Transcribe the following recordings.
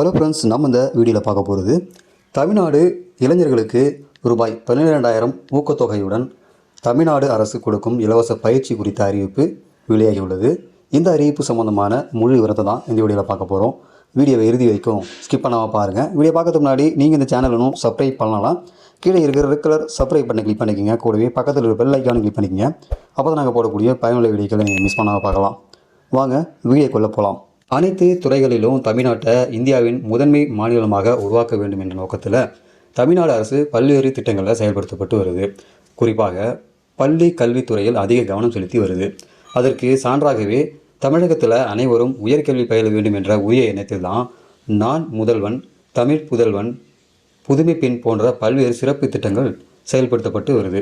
Hello friends நம்ம இந்த வீடியோவில் பார்க்க போகிறது தமிழ்நாடு இளைஞர்களுக்கு ரூபாய் பன்னிரெண்டாயிரம் ஊக்கத்தொகையுடன் தமிழ்நாடு அரசு கொடுக்கும் இலவச பயிற்சி குறித்த அறிவிப்பு வெளியாகியுள்ளது. இந்த அறிவிப்பு சம்பந்தமான முழு விவரத்தை தான் இந்த வீடியோவில் பார்க்க போகிறோம் வீடியோவை இறுதி வரைக்கும் ஸ்கிப் பண்ணாமல் பாருங்கள் வீடியோ பார்க்கறதுக்கு முன்னாடி நீங்கள் இந்த சேனல் இன்னும் சப்ஸ்கிரைப் பண்ணலாம் கீழே இருக்கிற ரெட் கலர் சப்ஸ்கிரைப் பண்ணி கிளிக் பண்ணிக்கோங்க. கூடவே பக்கத்தில் இருக்கிற பெல் ஐக்கானு கிளிக் பண்ணிக்கோங்க. அப்போ தான் நாங்கள் போடக்கூடிய பயனுள்ள வீடியோக்களை நீங்கள் மிஸ் பண்ணாமல் பார்க்கலாம். வாங்க வீடியோக்குள்ளே போகலாம் அனைத்து துறைகளிலும் தமிழ்நாட்டை இந்தியாவின் முதன்மை மாநிலமாக உருவாக்க வேண்டும் என்ற நோக்கத்தில் தமிழ்நாடு அரசு பல்வேறு திட்டங்களில் செயல்படுத்தப்பட்டு வருது. குறிப்பாக பள்ளி கல்வித்துறையில் அதிக கவனம் செலுத்தி வருது. அதற்கு சான்றாகவே தமிழகத்தில் அனைவரும் உயர்கல்வி பயில வேண்டும் என்ற உரிய எண்ணத்தில் தான் நான் முதல்வன் தமிழ் புதல்வன் புதுமை பெண் போன்ற பல்வேறு சிறப்பு திட்டங்கள் செயல்படுத்தப்பட்டு வருது.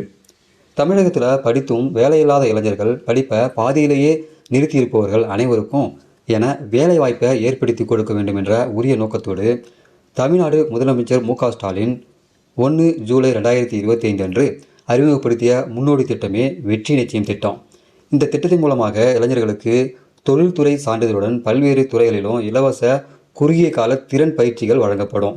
தமிழகத்தில் படித்தும் வேலையில்லாத இளைஞர்கள் படிப்பை பாதியிலேயே நிறுத்தியிருப்பவர்கள் அனைவருக்கும் என வேலைவாய்ப்பை ஏற்படுத்தி கொடுக்க வேண்டும் என்ற உரிய நோக்கத்தோடு தமிழ்நாடு முதலமைச்சர் மு ஸ்டாலின் ஒன்று ஜூலை ரெண்டாயிரத்தி இருபத்தி ஐந்து அன்று அறிமுகப்படுத்திய முன்னோடி திட்டமே வெற்றி நிச்சயம் திட்டம். இந்த திட்டத்தின் மூலமாக இளைஞர்களுக்கு தொழில்துறை சான்றிதழுடன் பல்வேறு துறைகளிலும் இலவச குறுகிய கால திறன் பயிற்சிகள் வழங்கப்படும்.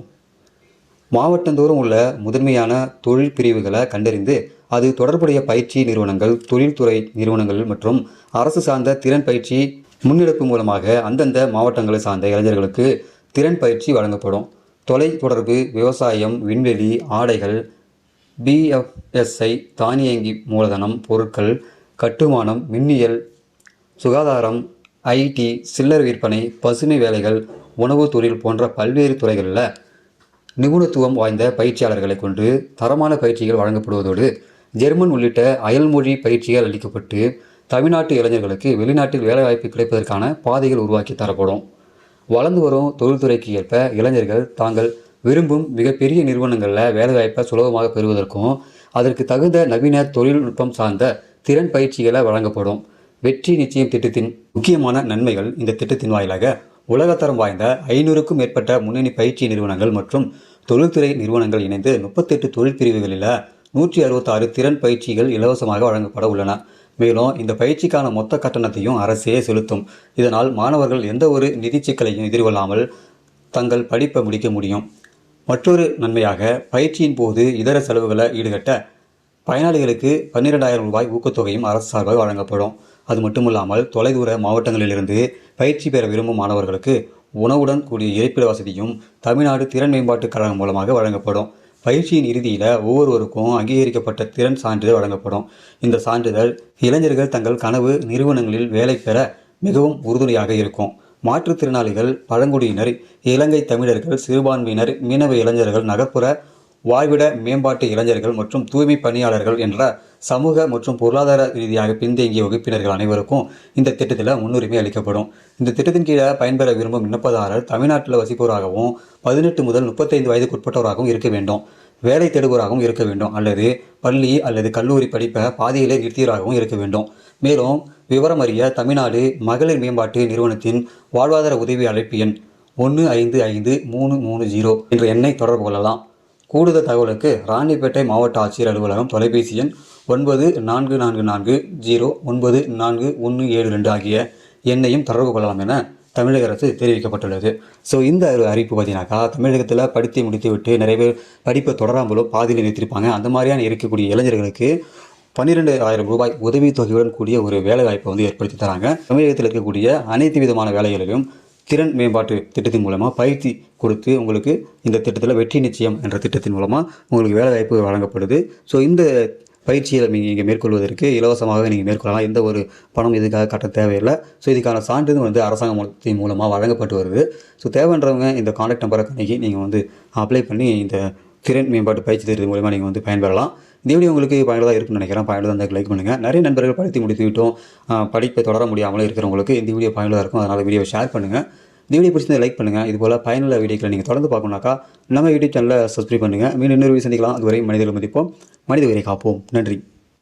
மாவட்டந்தோறும் உள்ள முதன்மையான தொழில் பிரிவுகளை கண்டறிந்து அது தொடர்புடைய பயிற்சி நிறுவனங்கள் தொழில்துறை நிறுவனங்கள் மற்றும் அரசு சார்ந்த திறன் பயிற்சி முன்னெடுப்பு மூலமாக அந்தந்த மாவட்டங்களை சார்ந்த இளைஞர்களுக்கு திறன் பயிற்சி வழங்கப்படும். தொலை தொடர்பு விவசாயம் விண்வெளி ஆடைகள் பிஎஃப்எஸ்ஐ தானியங்கி மூலதனம் பொருட்கள் கட்டுமானம் மின்னியல் சுகாதாரம் ஐடி சில்லறை விற்பனை பசுமை வேலைகள் உணவு தொழில் போன்ற பல்வேறு துறைகளில் நிபுணத்துவம் வாய்ந்த பயிற்சியாளர்களை கொண்டு தரமான பயிற்சிகள் வழங்கப்படுவதோடு ஜெர்மன் உள்ளிட்ட அயல்மொழி பயிற்சிகள் அளிக்கப்பட்டு தமிழ்நாட்டு இளைஞர்களுக்கு வெளிநாட்டில் வேலைவாய்ப்பு கிடைப்பதற்கான பாதைகள் உருவாக்கி தரப்படும். வளர்ந்து வரும் தொழில்துறைக்கு ஏற்ப இளைஞர்கள் தாங்கள் விரும்பும் மிகப்பெரிய நிறுவனங்களில் வேலைவாய்ப்பை சுலபமாக பெறுவதற்கும் அதற்கு தகுந்த நவீன தொழில்நுட்பம் சார்ந்த திறன் பயிற்சிகளை வழங்கப்படும். வெற்றி நிச்சயம் திட்டத்தின் முக்கியமான நன்மைகள் இந்த திட்டத்தின் வாயிலாக உலகத்தரம் வாய்ந்த ஐநூறுக்கும் மேற்பட்ட முன்னணி பயிற்சி நிறுவனங்கள் மற்றும் தொழில்துறை நிறுவனங்கள் இணைந்து முப்பத்தெட்டு தொழில் பிரிவுகளில் நூற்றி அறுபத்தாறு திறன் பயிற்சிகள் இலவசமாக வழங்கப்பட உள்ளன. மேலும் இந்த பயிற்சிக்கான மொத்த கட்டணத்தையும் அரசே செலுத்தும். இதனால் மாணவர்கள் எந்த ஒரு நிதி சிக்கலையும் எதிர்கொள்ளாமல் தங்கள் படிப்பை முடிக்க முடியும். மற்றொரு நன்மையாக பயிற்சியின் போது இதர செலவுகளை ஈடுகட்ட பயனாளிகளுக்கு பன்னிரெண்டாயிரம் ரூபாய் ஊக்கத்தொகையும் அரசு சார்பாக வழங்கப்படும். அது மட்டுமில்லாமல் தொலைதூர மாவட்டங்களிலிருந்து பயிற்சி பெற விரும்பும் மாணவர்களுக்கு உணவுடன் கூடிய இருப்பிட வசதியும் தமிழ்நாடு திறன் மேம்பாட்டுக் கழகம் மூலமாக வழங்கப்படும். பயிற்சியின் இறுதியில் ஒவ்வொருவருக்கும் அங்கீகரிக்கப்பட்ட திறன் சான்றிதழ் வழங்கப்படும். இந்த சான்றிதழ் இளைஞர்கள் தங்கள் கனவு நிறுவனங்களில் வேலை பெற மிகவும் உறுதுணையாக இருக்கும். மாற்றுத்திறனாளிகள் பழங்குடியினர் இலங்கை தமிழர்கள் சிறுபான்மையினர் மீனவ இளைஞர்கள் நகர்ப்புற வாழ்விட மேம்பாட்டு இளைஞர்கள் மற்றும் தூய்மை பணியாளர்கள் என்ற சமூக மற்றும் பொருளாதார ரீதியாக பின்தங்கிய வகுப்பினர்கள் அனைவருக்கும் இந்த திட்டத்தில் முன்னுரிமை அளிக்கப்படும். இந்த திட்டத்தின் கீழே பயன்பெற விரும்பும் விண்ணப்பதாரர் தமிழ்நாட்டில் வசிப்பவராகவும் பதினெட்டு முதல் முப்பத்தைந்து வயதுக்குட்பட்டவராகவும் இருக்க வேண்டும். வேலை தேடுபவராகவும் இருக்க வேண்டும். அல்லது பள்ளி அல்லது கல்லூரி படிப்பை பாதியிலே நிறுத்தியவராகவும் இருக்க வேண்டும். மேலும் விவரம் அறிய தமிழ்நாடு மகளிர் மேம்பாட்டு நிறுவனத்தின் வாழ்வாதார உதவி அழைப்பு எண் ஒன்று ஐந்து ஐந்து மூணு மூணு ஜீரோ என்ற எண்ணை தொடர்பு கொள்ளலாம். கூடுதல் தகவலுக்கு ராணிப்பேட்டை மாவட்ட ஆட்சியர் அலுவலகம் தொலைபேசி எண் ஒன்பது நான்கு நான்கு நான்கு ஜீரோ ஒன்பது நான்கு ஒன்று ஏழு ரெண்டு ஆகிய எண்ணையும் தொடர்பு கொள்ளலாம் என தமிழக அரசு தெரிவிக்கப்பட்டுள்ளது. ஸோ இந்த ஒரு அறிவிப்பு பார்த்தீங்கன்னாக்கா தமிழகத்தில் படித்து முடித்துவிட்டு நிறைய பேர் படிப்பை தொடராமலோ பாதியில் நிறுத்திருப்பாங்க. அந்த மாதிரியான இருக்கக்கூடிய இளைஞர்களுக்கு பன்னிரெண்டு ஆயிரம் ரூபாய் உதவித்தொகையுடன் கூடிய ஒரு வேலை வாய்ப்பை வந்து ஏற்படுத்தி தராங்க. தமிழகத்தில் இருக்கக்கூடிய அனைத்து விதமான வேலைகளிலும் திறன் மேம்பாட்டு திட்டத்தின் மூலமாக பயிற்சி கொடுத்து உங்களுக்கு இந்த திட்டத்தில் வெற்றி நிச்சயம் என்ற திட்டத்தின் மூலமாக உங்களுக்கு வேலைவாய்ப்பு வழங்கப்படுது. ஸோ இந்த பயிற்சியை நீங்கள் இங்கே மேற்கொள்வதற்கு இலவசமாக நீங்கள் மேற்கொள்ளலாம். எந்த ஒரு பணம் இதுக்காக கட்ட தேவையில்லை. ஸோ இதுக்கான சான்றிதழ் வந்து அரசாங்கத்தின் மூலமாக வழங்கப்பட்டு வருது. ஸோ தேவைன்றவங்க இந்த காண்டாக்ட் நம்பரை கணிக்கி நீங்கள் வந்து அப்ளை பண்ணி இந்த திறன் மேம்பாட்டு பயிற்சி திட்டத்தின் மூலமாக நீங்கள் வந்து பயன்பெறலாம். இந்த வீடியோ உங்களுக்கு பயனுள்ளதாக இருக்குன்னு நினைக்கிறேன். பயனுள்ளதாக இருந்தால் லைக் பண்ணுங்கள் நிறைய நண்பர்கள் படித்து முடித்து விட்டோம் படிப்பை தொடர முடியாமலும் இருக்கிறவங்களுக்கு இந்த வீடியோ பயனுள்ளதாக இருக்கும். அதனால் வீடியோ ஷேர் பண்ணுங்கள் இந்த வீடியோ பிடிச்சிருந்தா லைக் பண்ணுங்கள் இது போல் பயனுள்ள வீடியோக்களை நீங்கள் தொடர்ந்து பார்க்கணுனாக்கா நம்ம யூடியூப் சேனலை சப்ஸ்கிரைப் பண்ணுங்கள் மீண்டும் இன்னொரு வீடியோ சந்திக்கலாம். அதுவரை மனிதர்கள் மதிப்போம். மனித உயிரை காப்போம். நன்றி.